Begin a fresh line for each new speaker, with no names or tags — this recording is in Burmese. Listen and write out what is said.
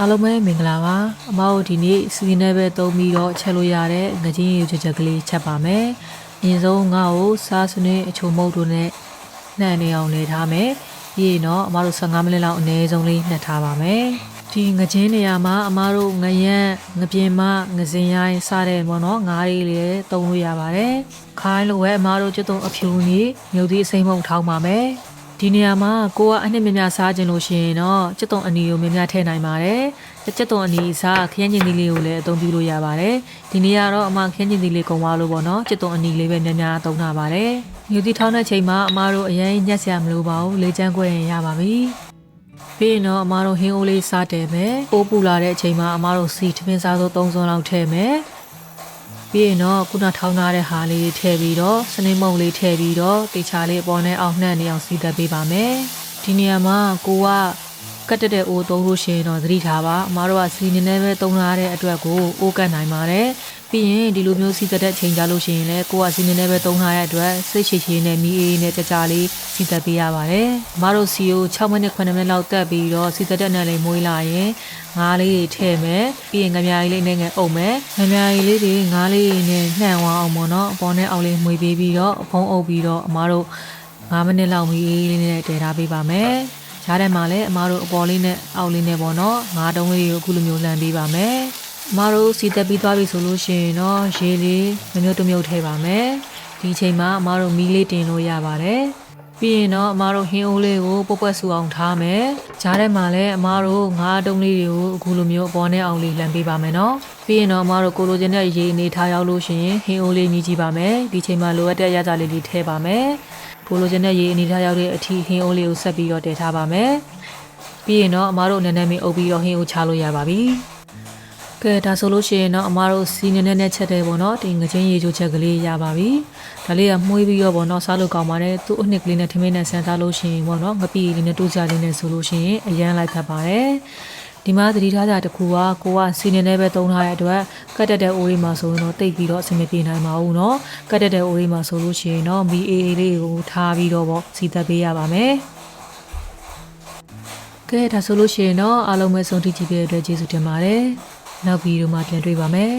အားလုံးပဲမင်္ဂလာပါအမတို့ဒီနေ့စီစဉ်နေပဲသုံးပြီးတော့ချက်လို့ရတဲ့ငကြီးရေချက်ချက်ကလေးချက်ပါမယ်အရင်ဆုံးငါ့ကိုစားစနစ်အချိုမုတ်တို့နဲ့နှံ့နေအောင်နေထားမယ်ပြီးရင်တော့အမတို့15မိနစ်လောက်အနည်းဆုံးလေးနှက်ထားပါမယ်ဒီငကြင်းနေရာမှာအမတို့ငရက်ငပြင်းမငစင်ရိုင်းစတဲ့ပေါ့နော်ငါးလေးလည်းသုံးလို့ရပါတယ်ခိုင်းလိုပဲအမတို့ကျွတ်တုံအဖြူကြီးမြုပ်သီးအစိမ့်မုံထောင်းပါမယ် ဒီနေရာမှာကိုကအနှစ်မြများစားခြင်းလို့ရှိရင်တော့ကျွတ်တုံအနီကိုမြများထည့်နိုင်ပါတယ်ကျွတ်တုံအနီစားခရမ်းကျင်သီးလေးကိုလည်းအသုံးပြုလို့ရပါတယ်ဒီနေရာတော့အမခရမ်းကျင်သီးလေးကုန်သွားလို့ပေါ့နော်ကျွတ်တုံအနီလေးပဲများများသုံးထားပါတယ်မြုပ်သီးထောင်းတဲ့ချိန်မှာအမတို့အရင်ညက်စရာမလိုပါဘူးလေချမ်းခွဲရင်ရပါပြီပြီးရင်တော့အမတို့ဟင်းအိုးလေးစားတယ်မယ်။ပိုးပူလာတဲ့အချိန်မှာအမတို့စီထမင်းစားစိုး၃စုံလောက်ထည့်မယ်။ ပြီးရင်တော့ခုနထောင်းထားတဲ့ဟာလေးထည့်ပြီးတော့စနေမုံလေးထည့်ပြီးတော့တေချာလေးအပေါ်နဲ့အောင်နှံ့နေအောင်စီသက်ပေးပါမယ်။ဒီနေရာမှာကိုကကတ်တက်တဲ့အိုးသုံးလို့ရှိရင်တော့သတိထားပါအမတို့ကစီနေနဲ့ပဲသုံးထားတဲ့အတွက်ကိုအိုးကတ်နိုင်ပါတယ်။ ပြီးရင်ဒီလိုမျိုးစီသက်တဲ့ချိန်ကြလို့ရှိရင်လည်းကိုကစီနေနဲ့ပဲသုံးထားတဲ့အတွက်စိတ်ချချေနဲ့မီးအေးနဲ့ကြကြလေးစီသက်ပေးရပါတယ်။အမတို့စီကို6မိနစ်9မိနစ်လောက်တက်ပြီးတော့စီသက်တဲ့နဲ့လေးမွေးလာရင်ငါးလေးတွေထည့်မယ်။ပြီးရင်ငမြားကြီးလေးနဲ့ငယ်အုပ်မယ်။ငမြားကြီးလေးတွေငါးလေးတွေနဲ့နှံ့သွားအောင်ပေါ့နော်။အပေါ်နဲ့အောက်လေးမွေပေးပြီးတော့အဖုံးအုပ်ပြီးတော့အမတို့9မိနစ်လောက်မီးအေးလေးနဲ့တည်ထားပေးပါမယ်။ရှားထဲမှာလည်းအမတို့အပေါ်လေးနဲ့အောက်လေးနဲ့ပေါ့နော်။ငါးတုံးလေးကိုအခုလိုမျိုးလှန်ပေးပါမယ်။ အမတို့စီတက်ပြီးသွားပြီဆိုလို့ရှိရင်တော့ရေလေးမမျိုးတစ်မျိုးထည့်ပါမယ်။ဒီချိန်မှာအမတို့မီးလေးတင်လို့ရပါတယ်။ပြီးရင်တော့အမတို့ဟင်းအိုးလေးကိုပုတ်ပွက်ဆူအောင်ထားမယ်။ကြားထဲမှာလည်းအမတို့ငါးတုံးလေးတွေကိုအခုလိုမျိုးအပေါ်နဲ့အောင်လေးလှန်ပေးပါမယ်နော်။ပြီးရင်တော့အမတို့ကိုလိုချင်တဲ့ရေအနေထားရောက်လို့ရှိရင်ဟင်းအိုးလေးမြည်ကြည့်ပါမယ်။ဒီချိန်မှာလိုအပ်တဲ့ရကြလေးလေးထည့်ပါမယ်။ကိုလိုချင်တဲ့ရေအနေထားရောက်တဲ့အထိဟင်းအိုးလေးကိုဆက်ပြီးတော့တည်ထားပါမယ်။ပြီးရင်တော့အမတို့နည်းနည်းမင်းအုပ်ပြီးတော့ဟင်းအိုးချလို့ရပါပြီ။ ကဲဒါဆိုလို့ရှိရင်တော့အမတို့စီနေနဲ့နဲ့ချက်တယ်ပေါ့နော်ဒီငချင်းရေချိုချက်ကလေးရပါပြီဒါလေးကမှုေးပြီးတော့ပေါ့နော်စားလို့ကောင်းပါတယ်သူ့အနှစ်ကလေးနဲ့ထမင်းနဲ့ဆန်စားလို့ရှိရင်ပေါ့နော်ငပိလေးနဲ့တူးကြလေးနဲ့ဆိုလို့ရှိရင်အရန်လိုက်ဖတ်ပါတယ်ဒီမှာသတိထားကြတစ်ခုကကိုကစီနေနဲ့ပဲသုံးထားတဲ့အတွက်ကတ်တက်တဲ့အိုးလေးမှာဆိုရင်တော့တိတ်ပြီးတော့အဆင်မပြေနိုင်ပါဘူးเนาะကတ်တက်တဲ့အိုးလေးမှာဆိုလို့ရှိရင်တော့မီအေးလေးကိုထားပြီးတော့ပေါ့စီသက်ပေးရပါမယ်ကဲဒါဆိုလို့ရှိရင်တော့အားလုံးပဲဆုံးထိကြည့်ပြတဲ့အတွက်ကျေးဇူးတင်ပါတယ် နောက်ဗီဒီယိုမှာပြန်တွေ့ပါမယ်